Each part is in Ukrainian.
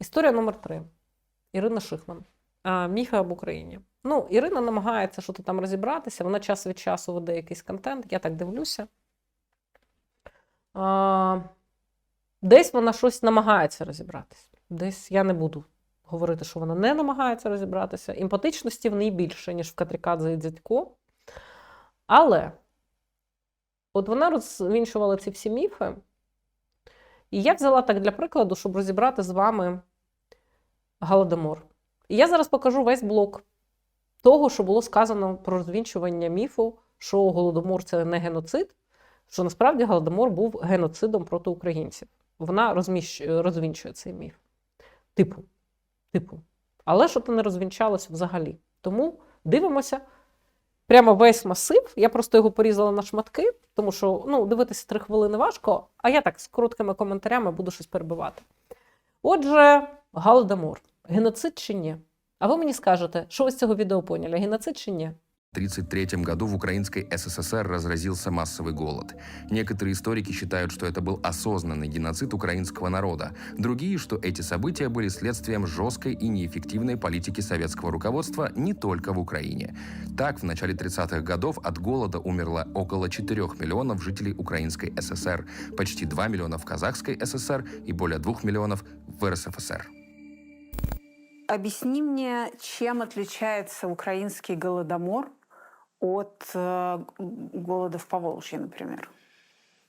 Історія номер три. Ірина Шихман. Міфи об Україні. Ну, Ірина намагається що там розібратися. Вона час від часу веде якийсь контент, я так дивлюся. А, десь вона щось намагається розібратися. Десь я не буду говорити, що вона не намагається розібратися. Імпатичності в неї більше, ніж в Катрікадзе і Дзядько. Але от вона розвінчувала ці всі міфи. І я взяла так для прикладу, щоб розібрати з вами Голодомор. І я зараз покажу весь блок того, що було сказано про розвінчування міфу, що Голодомор це не геноцид, що насправді Голодомор був геноцидом проти українців. Вона розміщ... розвінчує цей міф. Типу, типу. Але що то не розвінчалося взагалі. Тому дивимося. Прямо весь масив. Я просто його порізала на шматки, тому що ну, дивитися три хвилини важко, а я так з короткими коментарями буду щось перебивати. Отже, Голодомор. Геноцид чи ні? А ви мені скажете, що ви з цього відео поняли? Геноцид чи ні? В 1933 году в Украинской СССР разразился массовый голод. Некоторые историки считают, что это был осознанный геноцид украинского народа. Другие, что эти события были следствием жесткой и неэффективной политики советского руководства не только в Украине. Так, в начале 30-х годов от голода умерло около 4 миллионов жителей Украинской ССР, почти 2 миллиона в Казахской ССР и более 2 миллионов в РСФСР. Объясни мне, чем отличается украинский голодомор от э, голода в Поволжье, например?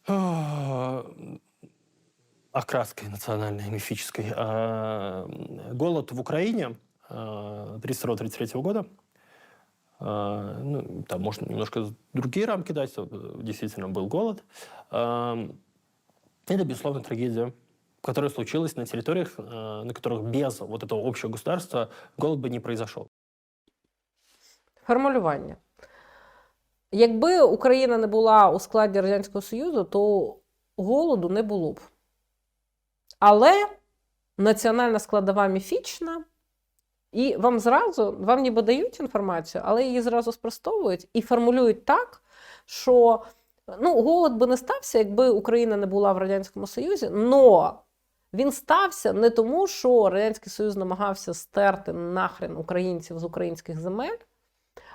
А, Окраской национальной, мифической. А, Голод в Украине 1932-1933 года. а, Ну, там можно немножко другие рамки дать. Действительно был голод. Это, безусловно, трагедия, которая случилась на территориях, на которых без вот этого общего государства голод бы не произошел. Формулювання. Якби Україна не була у складі Радянського Союзу, то голоду не було б. Але національна складова міфічна, і вам зразу, вам ніби дають інформацію, але її зразу спростовують і формулюють так, що ну, голод би не стався, якби Україна не була в Радянському Союзі, но він стався не тому, що Радянський Союз намагався стерти нахрен українців з українських земель,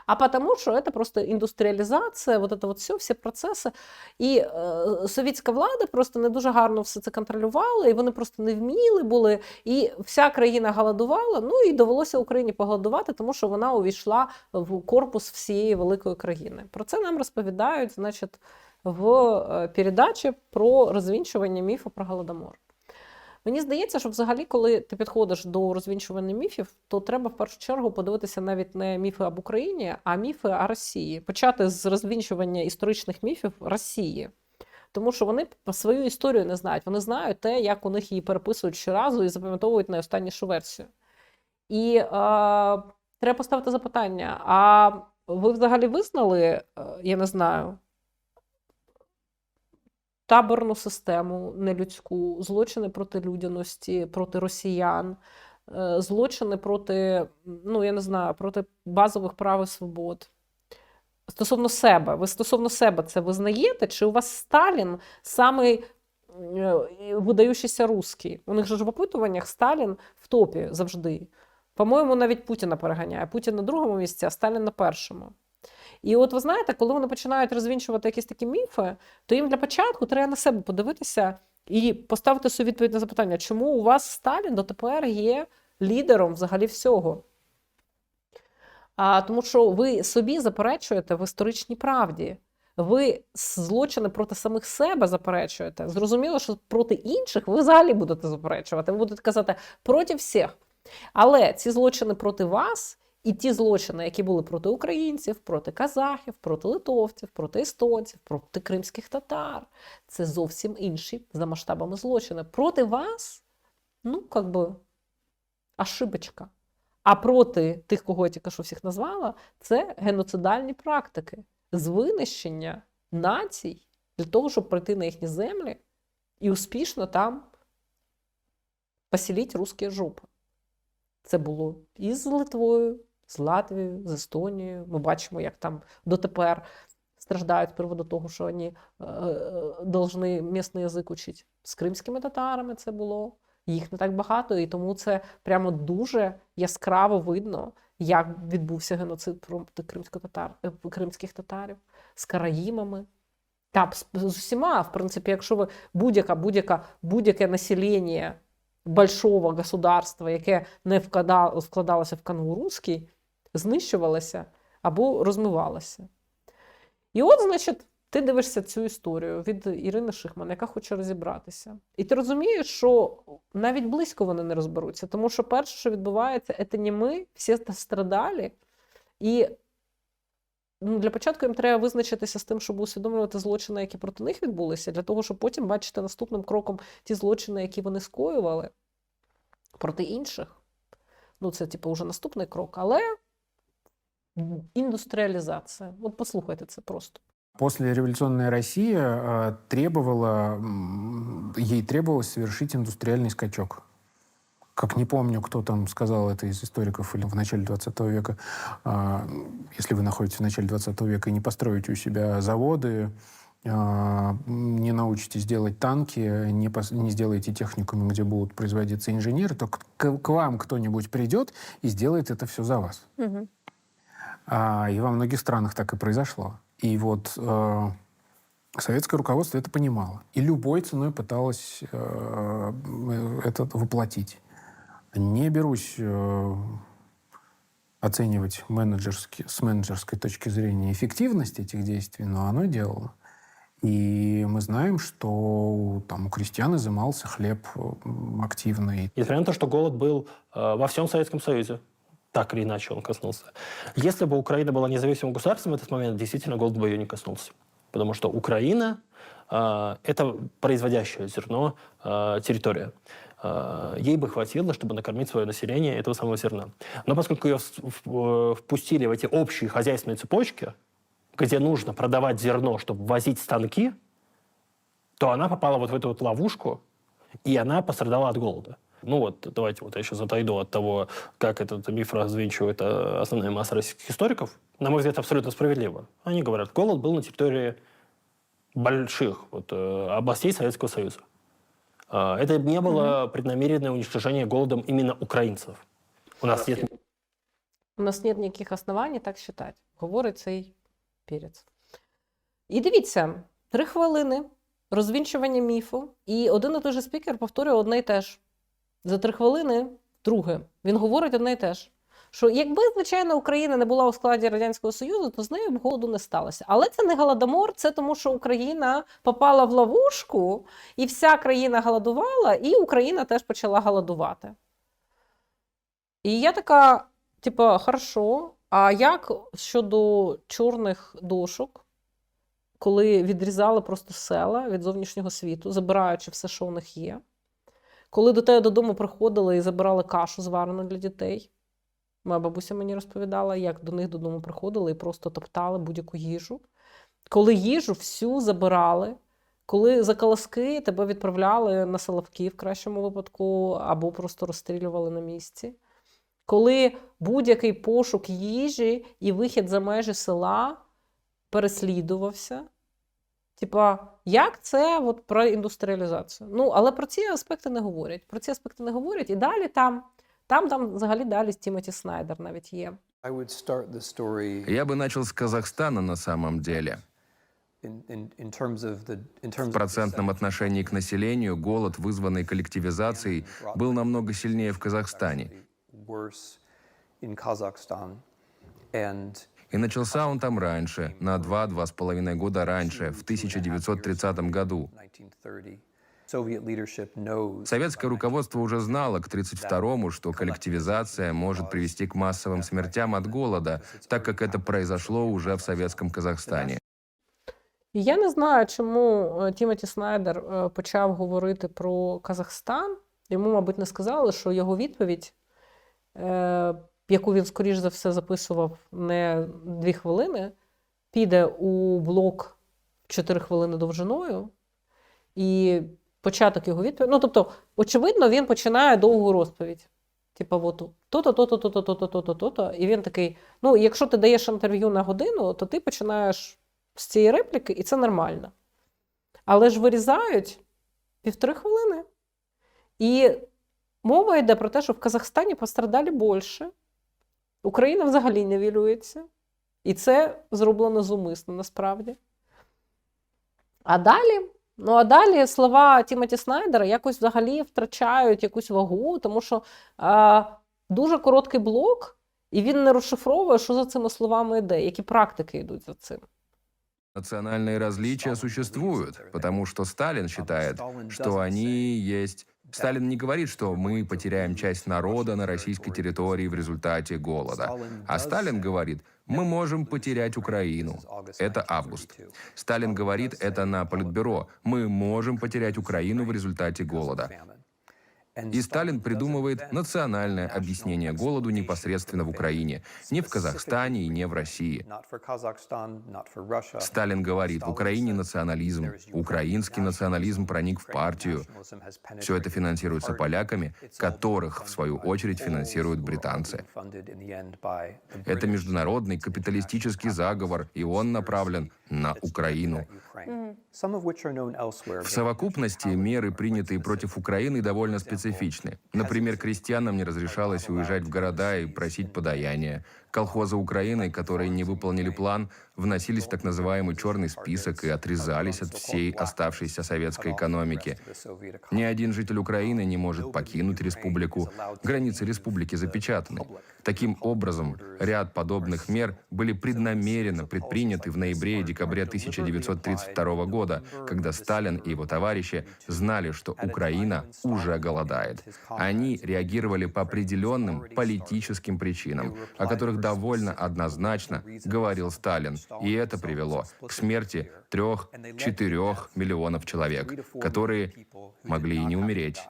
а тому, що це просто індустріалізація, вот это вот все, всі процеси. І е, совєтська влада просто не дуже гарно все це контролювала, і вони просто не вміли були. І вся країна голодувала. Ну і довелося Україні поголодувати, тому що вона увійшла в корпус всієї великої країни. Про це нам розповідають, значить, в е, передачі про розвінчування міфу про голодомор. Мені здається, що взагалі, коли ти підходиш до розвінчування міфів, то треба в першу чергу подивитися навіть не міфи об Україні, а міфи о Росії. Почати з розвінчування історичних міфів Росії. Тому що вони свою історію не знають. Вони знають те, як у них її переписують щоразу і запам'ятовують найостаннішу версію. І е, треба поставити запитання: а ви взагалі визнали, е, я не знаю, таборну систему нелюдську, злочини проти людяності, проти росіян, е, злочини проти, ну я не знаю, проти базових прав і свобод. Стосовно себе, ви стосовно себе це визнаєте? Чи у вас Сталін самий е, видаючийся русський? У них же ж в опитуваннях Сталін в топі завжди. По-моєму, навіть Путіна переганяє. Путін на другому місці, а Сталін на першому. І от ви знаєте, коли вони починають розвінчувати якісь такі міфи, то їм для початку треба на себе подивитися і поставити собі відповідь на запитання, чому у вас Сталін дотепер є лідером взагалі всього. А, Тому що ви собі заперечуєте в історичній правді. Ви злочини проти самих себе заперечуєте. Зрозуміло, що проти інших ви взагалі будете заперечувати. Ви будете казати проти всіх. Але ці злочини проти вас і ті злочини, які були проти українців, проти казахів, проти литовців, проти естонців, проти кримських татар, це зовсім інші за масштабами злочини. Проти вас, ну, як би, ошибочка. А проти тих, кого я тільки що всіх назвала, це геноцидальні практики з винищення націй для того, щоб прийти на їхні землі і успішно там поселити русські жопи. Це було і з Литвою, з Латвією, з Естонією. Ми бачимо, як там дотепер страждають з приводу того, що вони е, повинні місний язик учити. З кримськими татарами це було. їх не так багато, і тому це прямо дуже яскраво видно, як відбувся геноцид проти кримсько-татар, е, кримських татарів з караїмами. Та з, усіма, в принципі, якщо ви будь-яка, будь-яка, будь-яке населення большого государства, яке не вкладало, вкладалося в канву русський, знищувалося або розмивалося. І от, значить, ти дивишся цю історію від Ірини Шихман, яка хоче розібратися. І ти розумієш, що навіть близько вони не розберуться, тому що перше, що відбувається, це не ми, всі страдалі. І ну, для початку їм треба визначитися з тим, щоб усвідомлювати злочини, які проти них відбулися, для того, щоб потім бачити наступним кроком ті злочини, які вони скоювали проти інших. Ну, це, типу, вже наступний крок. Але індустріалізація. От послухайте це просто. Послереволюционная Россия э, требовала, м, ей требовалось совершить индустриальный скачок. Как не помню, кто там сказал это из историков или в начале 20 века. А, Если вы находитесь в начале 20 века и не построите у себя заводы, а, не научитесь делать танки, не, пос- не сделаете техникумы, где будут производиться инженеры, то к, к вам кто-нибудь придет и сделает это все за вас. А, и во многих странах так и произошло. И вот э, советское руководство это понимало. И любой ценой пыталось э, это воплотить. Не берусь э, оценивать менеджерски, с менеджерской точки зрения эффективность этих действий, но оно делало. И мы знаем, что там у крестьян изымался хлеб активный. Несмотря на то, что голод был э, во всем Советском Союзе, так или иначе он коснулся. Если бы Украина была независимым государством в этот момент, действительно голод бы ее не коснулся. Потому что Украина э, это производящее зерно э, территория. Э, ей бы хватило, чтобы накормить свое население этого самого зерна. Но поскольку ее впустили в эти общие хозяйственные цепочки, где нужно продавать зерно, чтобы возить станки, то она попала вот в эту вот ловушку, и она пострадала от голода. Ну вот, давайте вот я сейчас отойду от того, как этот миф развенчивает э, основная масса российских историков. На мой взгляд, абсолютно справедливо. Они говорят, голод был на территории больших вот, э, областей Советского Союза. Э, Это не было преднамеренное уничтожение голодом именно украинцев. У нас нет У нас нет ніяких оснований так вважати, говорить цей перець. І дивіться, три хвилини розвінчування міфу, і один і той же спікер повторює одне і те ж. За три хвилини друге. Він говорить одне і те ж. Що якби, звичайно, Україна не була у складі Радянського Союзу, то з нею б голоду не сталося. Але це не голодомор, це тому, що Україна попала в ловушку, і вся країна голодувала, і Україна теж почала голодувати. І я така, типа, хорошо, а як щодо чорних дошок, коли відрізали просто села від зовнішнього світу, забираючи все, що у них є? Коли до тебе додому приходили і забирали кашу зварену для дітей? Моя бабуся мені розповідала, як до них додому приходили і просто топтали будь-яку їжу. Коли їжу всю забирали, коли за колоски тебе відправляли на Соловки в кращому випадку, або просто розстрілювали на місці. Коли будь-який пошук їжі і вихід за межі села переслідувався. Типа, як це от про індустріалізацію? Ну, але про ці аспекти не говорять. Про ці аспекти не говорять. І далі там, там, там взагалі далі Тімоті Снайдер навіть є. I would start the story Я бы начал с Казахстана на самом деле. in, in, in terms of the in terms В of the процентном отношении к населению голод, вызванный коллективизацией, был намного сильнее в Казахстане. И начался он там раньше, на 2-2,5 года раньше, в 1930 году. 1930, Soviet leadership knows Советское руководство уже знало к 1932-му, что коллективизация может привести к массовым смертям от голода, так как это произошло уже в советском Казахстане. Я не знаю, чому е, Тімоті Снайдер е, почав говорити про Казахстан. Йому, мабуть, не сказали, що його відповідь, е, яку він, скоріш за все, записував не дві хвилини, піде у блок 4 хвилини довжиною. І початок його відповіді. Ну, тобто, очевидно, він починає довгу розповідь. Типа, от то-то, то-то, то-то, то-то, то-то, то-то. І він такий: ну, якщо ти даєш інтерв'ю на годину, то ти починаєш з цієї репліки, і це нормально. Але ж вирізають півтори хвилини. І мова йде про те, що в Казахстані пострадали більше. Україна взагалі нівелюється. І це зроблено зумисно насправді. А далі, ну а далі слова Тімоті Снайдера якось взагалі втрачають якусь вагу, тому що а, дуже короткий блок, і він не розшифровує, що за цими словами йде, які практики йдуть за цим. Национальные различия существуют, потому что Сталин считает, что они есть. Сталин не говорит, что мы потеряем часть народа на российской территории в результате голода. А Сталин говорит, мы можем потерять Украину. Это август. Сталин говорит это на Политбюро. Мы можем потерять Украину в результате голода. И Сталин придумывает национальное объяснение голоду непосредственно в Украине, не в Казахстане и не в России. Сталин говорит, в Украине национализм, украинский национализм проник в партию. Все это финансируется поляками, которых, в свою очередь, финансируют британцы. Это международный капиталистический заговор, и он направлен на Украину. В совокупности меры, принятые против Украины, довольно специфичны. Например, крестьянам не разрешалось уезжать в города и просить подаяния. Колхозы Украины, которые не выполнили план, вносились в так называемый черный список и отрезались от всей оставшейся советской экономики. Ни один житель Украины не может покинуть республику. Границы республики запечатаны. Таким образом, ряд подобных мер были преднамеренно предприняты в ноябре и декабре 1932 года, когда Сталин и его товарищи знали, что Украина уже голодает. Они реагировали по определенным политическим причинам, о которых довольно однозначно говорил Сталин, и это привело к смерти трех-четырех миллионов человек, которые могли и не умереть.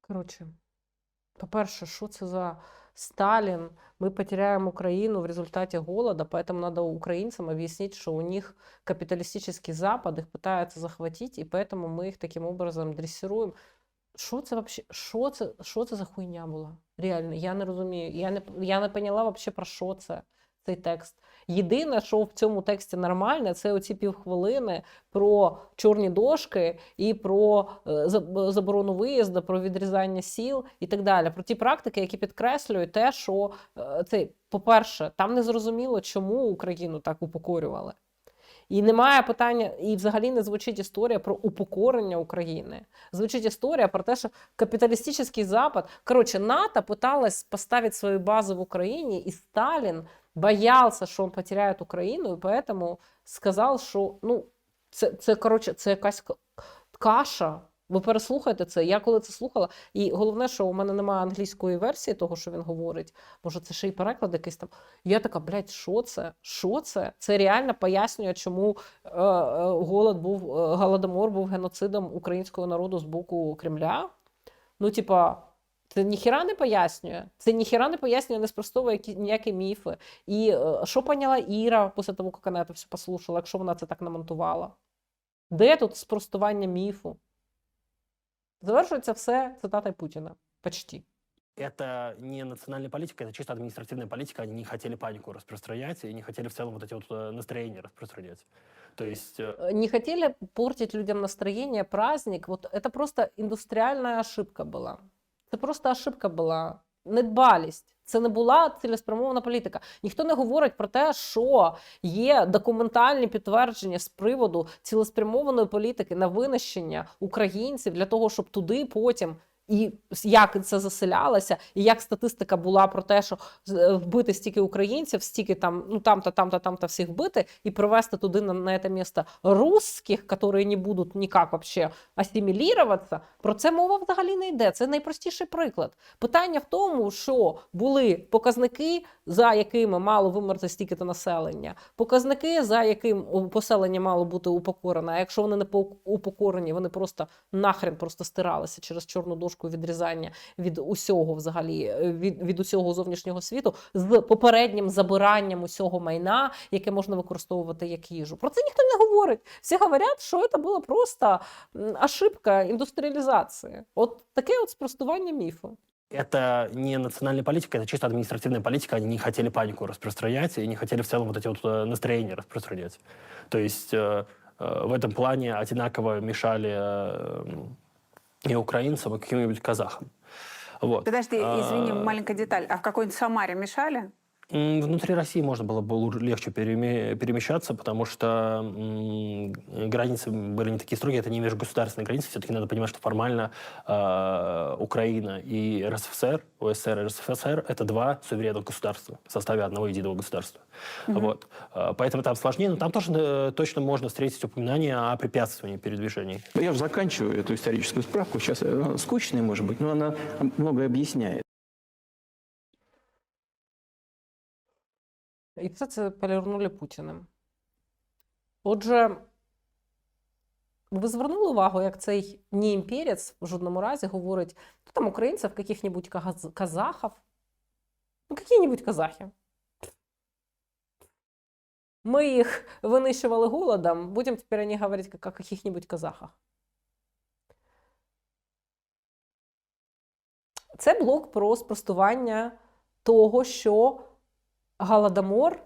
Коротше, по-перше, що це за Сталин? Мы потеряем Украину в результате голода, поэтому надо украинцам объяснить, что у них капиталистический Запад их пытается захватить, и поэтому мы их таким образом дрессируем. Що це вообще, що це, що це за хуйня була? Реально, я не розумію. Я не, я не поняла вообще про що це, цей текст. Єдине, що в цьому тексті нормальне, це оці півхвилини про чорні дошки і про е, заборону виїзду, про відрізання сіл і так далі. Про ті практики, які підкреслюють те, що е, цей, по-перше, там не зрозуміло, чому Україну так упокорювали. І немає питання, і взагалі не звучить історія про упокорення України. Звучить історія про те, що капіталістичний Запад. Коротше, НАТО пыталась поставити свою базу в Україні, і Сталін боявся, що він потеряє Україну, і поэтому сказав, що ну, це, це, коротше, це якась каша. Ви переслухайте це. Я коли це слухала, і головне, що у мене немає англійської версії того, що він говорить. Може, це ще й переклад якийсь там. Я така, блядь, що це? Що це? Це реально пояснює, чому е, е, голод був, е, голодомор був геноцидом українського народу з боку Кремля. Ну, типа, це ніхіра не пояснює. Це ніхіра не пояснює, не спростовує які, ніякі міфи. І е, що поняла Іра після того, як вона це все послухала, якщо вона це так намонтувала? Де тут спростування міфу? Завершується все цитатою Путіна. Почти. Это не национальная политика, это чисто административная политика. Они не хотели панику распространять и не хотели в целом вот эти вот э, настроения распространять. То есть э, Э, Не хотели портить людям настроение, праздник. Вот это просто індустріальна ошибка була. Це просто ошибка була. Недбалість. Це не була цілеспрямована політика. Ніхто не говорить про те, що є документальні підтвердження з приводу цілеспрямованої політики на винищення українців для того, щоб туди потім. І як це заселялося, і як статистика була про те, що з- вбити стільки українців, стільки там, ну там-то, там-то, там-то всіх вбити, і привезти туди на, на це місце русських, які не будуть ніяк вообще асиміліруватися, про це мова взагалі не йде. Це найпростіший приклад. Питання в тому, що були показники, за якими мало вимерти стільки-то населення, показники, за яким поселення мало бути упокорене. А якщо вони не по- упокорені, вони просто нахрен просто стиралися через чорну дошку відрізання від усього, взагалі, е, від, від усього зовнішнього світу з попереднім забиранням усього майна, яке можна використовувати як їжу. Про це ніхто не говорить. Всі говорять, що це була просто м, ошибка індустріалізації. От таке от спростування міфу. это не национальная политика, это чисто административная политика. Они не хотели панику распространять и не хотели в целом вот эти вот э, настроения распространять. То есть э, э, в этом плане одинаково мешали э, и украинцам, и каким-нибудь казахам. Вот. Подожди, извини, А, маленькая деталь. А в какой-нибудь Самаре мешали? Внутри России можно было бы легче переме- перемещаться, потому что границы были не такие строгие, это не межгосударственные границы. Все-таки надо понимать, что формально э, Украина и РСФСР, УССР и РСФСР — это два суверенных государства в составе одного единого государства. Вот. Э, Поэтому там сложнее, но там тоже э, точно можно встретить упоминание о препятствовании передвижений. Я уже заканчиваю эту историческую справку. Сейчас она скучная, может быть, но она многое объясняет. І все це полірнули Путіним. Отже, ви звернули увагу, як цей не імперець в жодному разі говорить, ну там українців, каких-нибудь каз- казахів. Ну, які-нибудь казахи. Мы их вынищивали голодом, будем теперь о них говорить как о каких-нибудь казахах. Це блок про спростування того, що Голодомор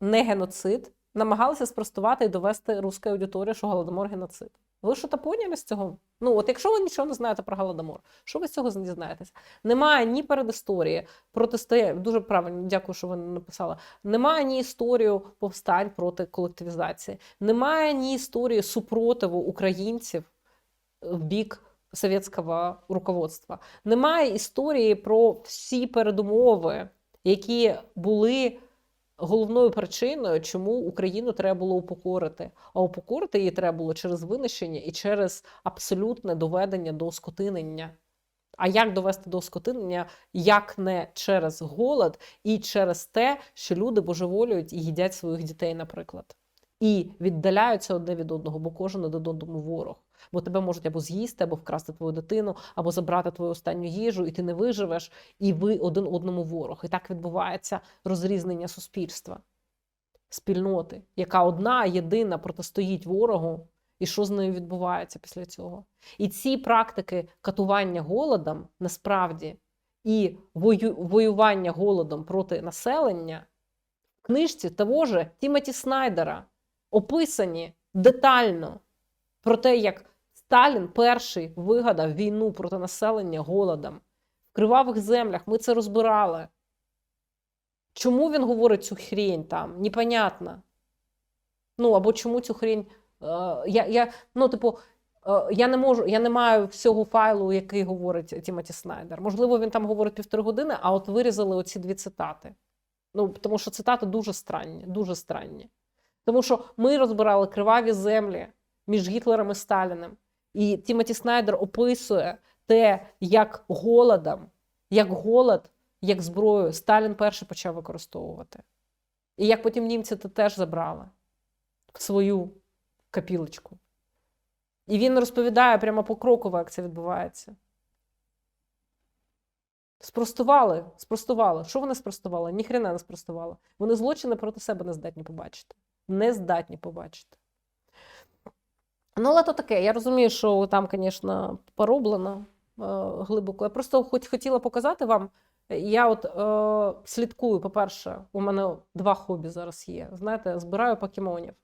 не геноцид. Намагалися спростувати і довести русській аудиторії, що Голодомор геноцид. Ви що то поняли з цього? Ну, от якщо ви нічого не знаєте про Голодомор, що ви з цього дізнаєтесь? Немає ні передісторії протистояння. Дуже правильно, дякую, що ви написали. Немає ні історії повстань проти колективізації, немає ні історії супротиву українців в бік совєтського руководства. Немає історії про всі передумови, які були головною причиною, чому Україну треба було упокорити. А упокорити її треба було через винищення і через абсолютне доведення до скотинення. А як довести до скотинення, як не через голод і через те, що люди божеволюють і їдять своїх дітей, наприклад, і віддаляються одне від одного, бо кожен один одному ворог. Бо тебе можуть або з'їсти, або вкрасти твою дитину, або забрати твою останню їжу, і ти не виживеш, і ви один одному ворог. І так відбувається розрізнення суспільства, спільноти, яка одна єдина протистоїть ворогу, і що з нею відбувається після цього. І ці практики катування голодом насправді і воювання голодом проти населення книжці того же Тімоті Снайдера описані детально про те, як Сталін перший вигадав війну проти населення голодом. В кривавих землях ми це розбирали. Чому він говорить цю хрень там? Непонятно. Ну, або чому цю хрень. Е, я, я, ну, типу, е, я не можу, я не маю всього файлу, який говорить Тімоті Снайдер. Можливо, він там говорить півтори години, а от вирізали оці дві цитати. Ну, тому що цитати дуже странні, дуже странні. Тому що ми розбирали криваві землі між Гітлером і Сталіним. І Тімоті Снайдер описує те, як голодом, як голод, як зброю Сталін перший почав використовувати. І як потім німці це теж забрали в свою капілочку. І він розповідає прямо покроково, як це відбувається. Спростували, спростували. Що вони спростували? Ніхрена не спростували. Вони злочини проти себе не здатні побачити. Не здатні побачити. Ну, але то таке. Я розумію, що там, звісно, пороблено е, глибоко. Я просто хоч хотіла показати вам. Я от е, слідкую, по-перше, у мене два хобі зараз є. Знаєте, збираю покемонів.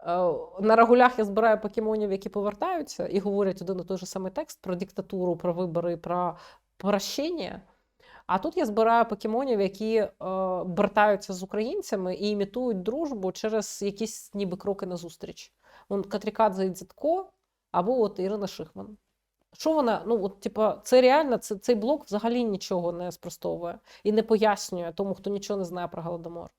Е, на рагулях я збираю покемонів, які повертаються і говорять один і той же самий текст про диктатуру, про вибори, про прощення. А тут я збираю покемонів, які е, братаються з українцями і імітують дружбу через якісь ніби кроки назустріч. Вон Катрікадзе і Дзятко, або от Ірина Шихман. Що вона, ну от, типа, це реально, це, цей блок взагалі нічого не спростовує і не пояснює тому, хто нічого не знає про Голодомор.